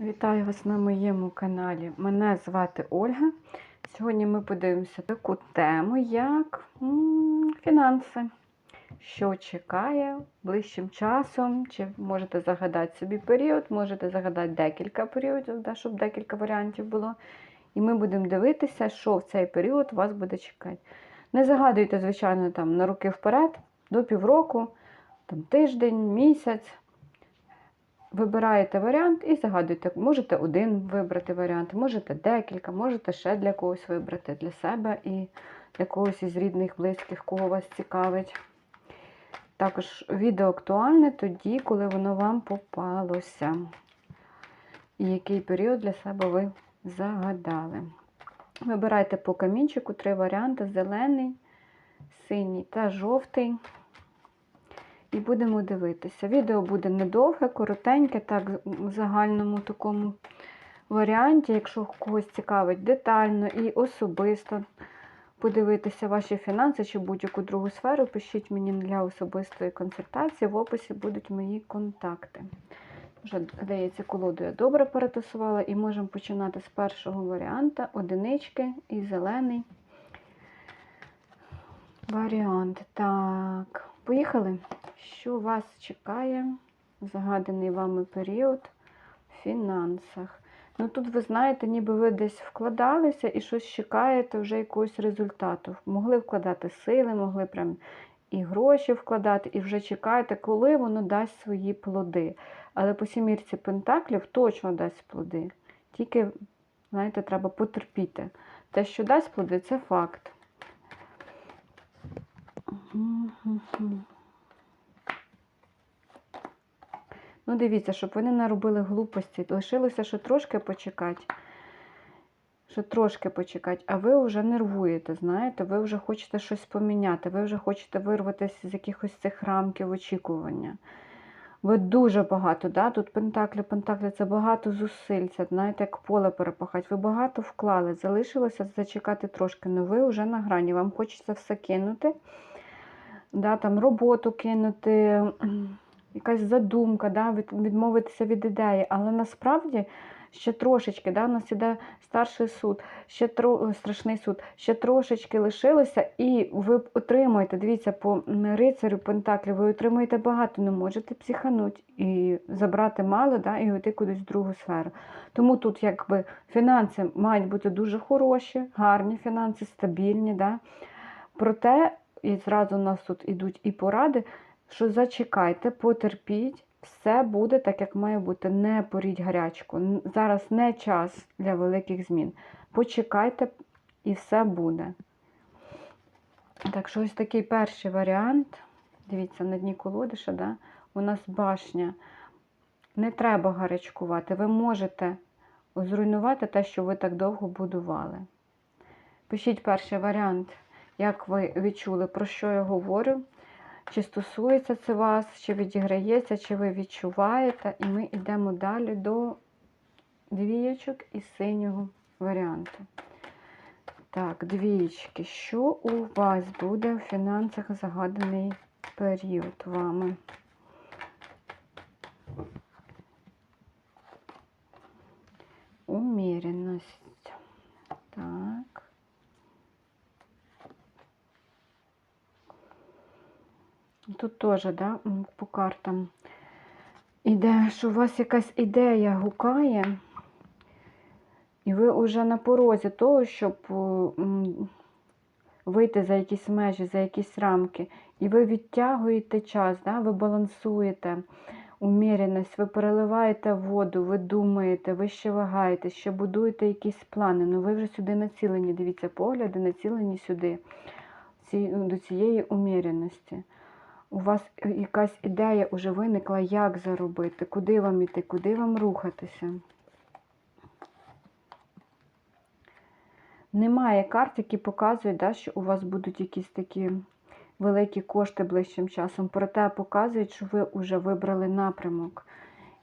Вітаю вас на моєму каналі. Мене звати Ольга. Сьогодні ми подивимося таку тему, як фінанси. Що чекає ближчим часом, чи можете загадати собі період, можете загадати декілька періодів, да, щоб декілька варіантів було. І ми будемо дивитися, що в цей період вас буде чекати. Не загадуйте, звичайно, там на роки вперед, до півроку, там, тиждень, місяць. Вибираєте варіант і загадуєте. Можете один вибрати варіант, можете декілька, можете ще для когось вибрати для себе і для когось із рідних, близьких, кого вас цікавить. Також відео актуальне тоді, коли воно вам попалося. І який період для себе ви загадали. Вибирайте по камінчику три варіанти: зелений, синій та жовтий. І будемо дивитися. Відео буде недовге, коротеньке, так, в загальному такому варіанті. Якщо когось цікавить детально і особисто подивитися ваші фінанси чи будь-яку другу сферу, пишіть мені для особистої консультації. В описі будуть мої контакти. Вже, здається, колоду я добре перетасувала і можемо починати з першого варіанту одинички і зелений варіант. Так, поїхали. Що вас чекає загаданий вами період в фінансах? Ну тут, ви знаєте, ніби ви десь вкладалися і щось чекаєте вже якогось результату. Могли вкладати сили, могли прям і гроші вкладати, і вже чекаєте, коли воно дасть свої плоди. Але по сімірці пентаклів точно дасть плоди. Тільки, знаєте, треба потерпіти. Те, що дасть плоди, це факт. Ну, дивіться, щоб вони не робили глупості. Лишилося ще трошки почекати. Ще трошки почекати, а ви вже нервуєте, знаєте, ви вже хочете щось поміняти, ви вже хочете вирватися з якихось цих рамків очікування. Ви дуже багато, да? тут пентаклі, пентаклі це багато зусиль, це, знаєте, як поле перепахати. Ви багато вклали, залишилося зачекати трошки, але ви вже на грані, вам хочеться все кинути, да, там роботу кинути якась задумка, да, відмовитися від ідеї, але насправді ще трошечки, да, у нас іде старший суд, ще тро, страшний суд, ще трошечки лишилося, і ви отримуєте, дивіться, по рицарю Пентаклі, ви отримуєте багато, не можете психанути і забрати мало, да, і йти кудись в другу сферу. Тому тут якби фінанси мають бути дуже хороші, гарні фінанси, стабільні. Да. Проте, і зразу у нас тут ідуть і поради, що зачекайте, потерпіть, все буде так, як має бути. Не поріть гарячку. Зараз не час для великих змін. Почекайте і все буде. Так що ось такий перший варіант. Дивіться, на дні колоди ще, да? у нас башня. Не треба гарячкувати. Ви можете зруйнувати те, що ви так довго будували. Пишіть перший варіант, як ви відчули, про що я говорю. Чи стосується це вас, чи відіграється, чи ви відчуваєте. І ми йдемо далі до двієчок і синього варіанту. Так, двієчки. Що у вас буде в фінансах загаданий період вами? Уміряність. Так. Тут теж, да, по картам іде, що у вас якась ідея гукає, і ви вже на порозі того, щоб е, вийти за якісь межі, за якісь рамки. І ви відтягуєте час, да, ви балансуєте уміряність, ви переливаєте воду, ви думаєте, ви ще вагаєте, ще будуєте якісь плани. Ну ви вже сюди націлені, дивіться, погляди націлені сюди, до цієї уміряності у вас якась ідея вже виникла, як заробити, куди вам іти, куди вам рухатися. Немає карт, які показують, да, що у вас будуть якісь такі великі кошти ближчим часом. Проте показують, що ви вже вибрали напрямок.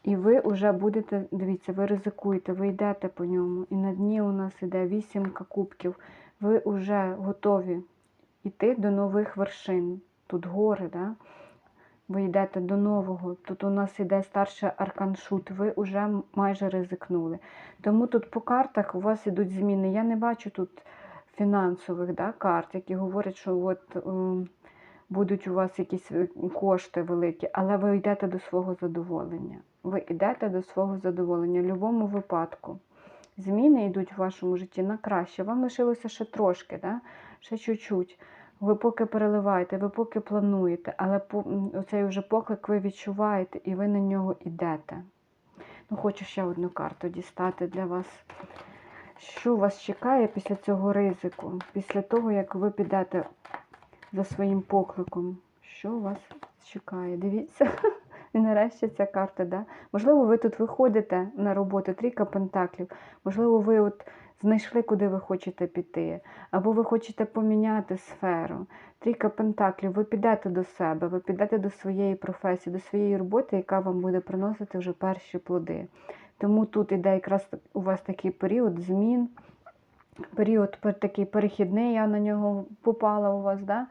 І ви вже будете, дивіться, ви ризикуєте, ви йдете по ньому. І на дні у нас іде вісімка кубків. Ви вже готові йти до нових вершин. Тут гори, да? ви йдете до нового. Тут у нас іде старший аркан шут, ви вже майже ризикнули. Тому тут по картах у вас ідуть зміни. Я не бачу тут фінансових да, карт, які говорять, що от, ем, будуть у вас якісь е, кошти великі, але ви йдете до свого задоволення. Ви йдете до свого задоволення в будь-якому випадку. Зміни йдуть в вашому житті на краще. Вам лишилося ще трошки, да? ще чуть-чуть. Ви поки переливаєте, ви поки плануєте, але оцей вже поклик ви відчуваєте і ви на нього йдете. Ну, хочу ще одну карту дістати для вас. Що вас чекає після цього ризику? Після того, як ви підете за своїм покликом? Що вас чекає? Дивіться. І нарешті ця карта, да? Можливо, ви тут виходите на роботу, трійка пентаклів. Можливо, ви от знайшли, куди ви хочете піти, або ви хочете поміняти сферу. Трійка пентаклів, ви підете до себе, ви підете до своєї професії, до своєї роботи, яка вам буде приносити вже перші плоди. Тому тут іде якраз у вас такий період змін, період такий перехідний, я на нього попала у вас. Да?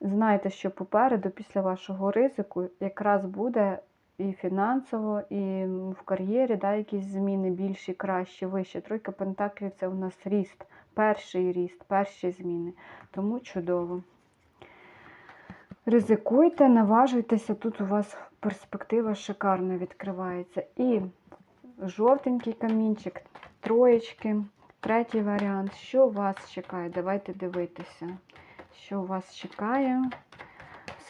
Знайте, що попереду, після вашого ризику, якраз буде і фінансово, і в кар'єрі да, якісь зміни більші, кращі, вищі. Тройка пентаклів це у нас ріст, перший ріст, перші зміни. Тому чудово. Ризикуйте, наважуйтеся, тут у вас перспектива шикарна відкривається. І жовтенький камінчик, троєчки, третій варіант. Що вас чекає? Давайте дивитися, що вас чекає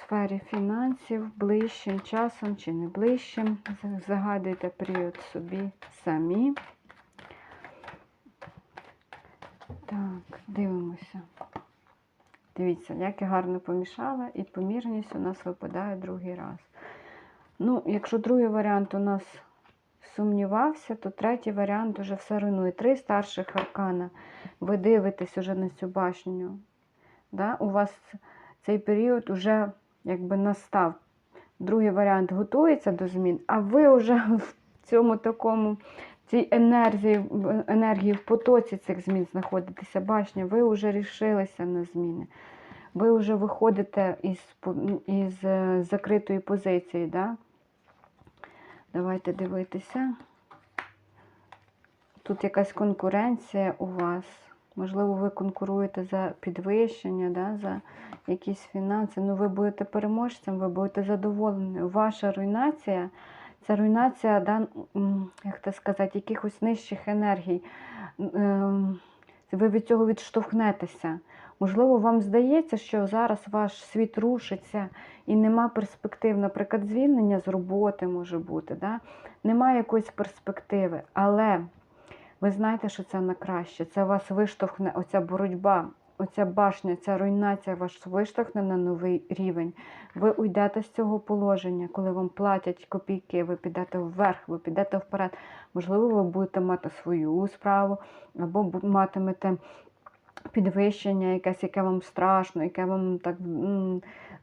сфері фінансів, ближчим часом чи не ближчим. Загадуйте період собі самі. Так, дивимося. Дивіться, як я гарно помішала, і помірність у нас випадає другий раз. Ну, якщо другий варіант у нас сумнівався, то третій варіант уже все руйнує. Три старших аркана. Ви дивитесь уже на цю башню. Да? У вас цей період уже якби настав. Другий варіант готується до змін, а ви вже в цьому такому, цій енергії, енергії в потоці цих змін знаходитеся. Башня, ви вже рішилися на зміни. Ви вже виходите із, із е, закритої позиції. Да? Давайте дивитися. Тут якась конкуренція у вас. Можливо, ви конкуруєте за підвищення, да, за якісь фінанси. Ну, ви будете переможцем, ви будете задоволені. Ваша руйнація це руйнація, да, як це сказати, якихось нижчих енергій. Ем, Ви від цього відштовхнетеся. Можливо, вам здається, що зараз ваш світ рушиться і нема перспектив, наприклад, звільнення з роботи може бути. Да? Немає якоїсь перспективи, але ви знаєте, що це на краще. Це вас виштовхне, оця боротьба, оця башня, ця руйнація вас виштовхне на новий рівень. Ви уйдете з цього положення, коли вам платять копійки, ви підете вверх, ви підете вперед. Можливо, ви будете мати свою справу, або матимете підвищення, якесь, яке вам страшно, яке вам так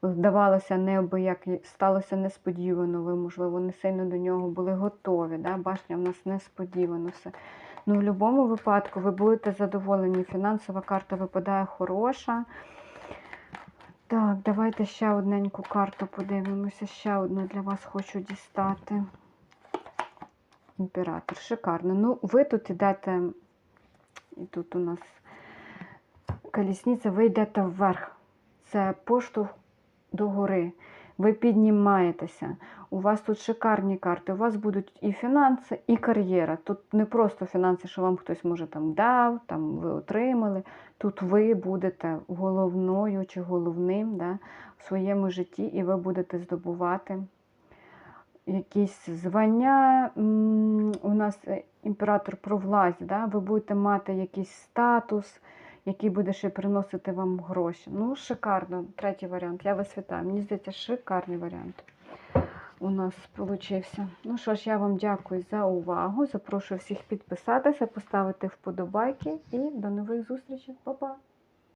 здавалося неабияк, сталося несподівано. Ви, можливо, не сильно до нього були готові. Да? Башня в нас несподівано все. Ну, в будь-якому випадку ви будете задоволені. Фінансова карта випадає хороша. Так, давайте ще одненьку карту подивимося. Ще одну для вас хочу дістати. Імператор, шикарно. Ну, ви тут йдете, і тут у нас колісниця, ви йдете вверх. Це поштовх до гори. Ви піднімаєтеся. У вас тут шикарні карти. У вас будуть і фінанси, і кар'єра. Тут не просто фінанси, що вам хтось може там дав, там ви отримали. Тут ви будете головною чи головним да, в своєму житті, і ви будете здобувати якісь звання. У нас е, імператор про власть, да? ви будете мати якийсь статус, який буде ще приносити вам гроші. Ну, шикарно. Третій варіант. Я вас вітаю. Мені здається, шикарний варіант у нас получився. Ну що ж, я вам дякую за увагу. Запрошую всіх підписатися, поставити вподобайки і до нових зустрічей. Па-па!